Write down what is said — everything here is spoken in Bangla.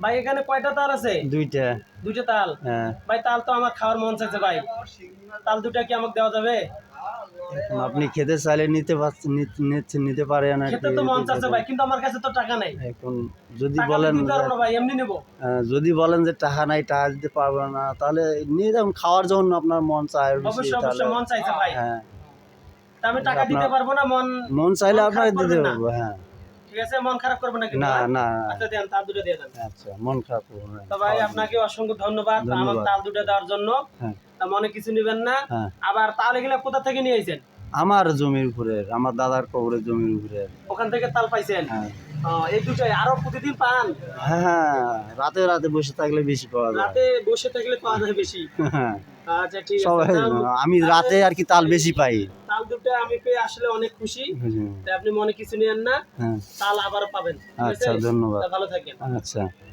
ভাই এখানে কয়টা তাল আছে? দুইটা। দুইটা তাল? হ্যাঁ। ভাই তাল তো আমার খাওয়ার মন চাইছে ভাই। তাল দুটা কি আমাকে দেওয়া যাবে? আপনি খেতে চাইলে নিতে পারছেন নিতে- নিতে- নিতে পারেন খেতে তো মন চাচ্ছে ভাই কিন্তু আমার কাছে তো টাকা নাই। এখন যদি বলেন না ভাই এমনি নেব। আহ, যদি বলেন যে টাকা নাই টাকা দিতে পারব না তাহলে নিয়ে যাবেন খাওয়ার জন্য আপনার মন চায় বেশি, অবশ্যই অবশ্যই মন চাইছে ভাই। হ্যাঁ। আমি টাকা দিতে পারব না মন মন চাইলে আপনাকে দিতে পারব হ্যাঁ। ঠিক আছে মন খারাপ করব না না? না। আচ্ছা দেন তাল দুটো দিয়ে দেন। আচ্ছা মন খারাপ করব না। তো ভাই আপনাকে অসংখ্য ধন্যবাদ। আমার তাল দুটো দেওয়ার জন্য। হ্যাঁ। মনে কিছু নেবেন না? হ্যাঁ। আবার তাল এগুলা কোথা থেকে নিয়ে আইছেন? আমার জমির উপরে আমার দাদার কবরের জমির উপরে। ওখান থেকে তাল পাইছেন? হ্যাঁ। এই দুটোই আরও প্রতিদিন পান? হ্যাঁ রাতে রাতে বসে থাকলে বেশি পাওয়া যায়। রাতে বসে থাকলে পাওয়া যায় বেশি। আচ্ছা ঠিক আছে সবাই আমি রাতে আর কি তাল বেশি পাই। আমি পেয়ে আসলে অনেক খুশি। তাই আপনি মনে কিছু নেন না? হ্যাঁ। তাল আবার পাবেন। আচ্ছা ধন্যবাদ। ভালো থাকেন। আচ্ছা।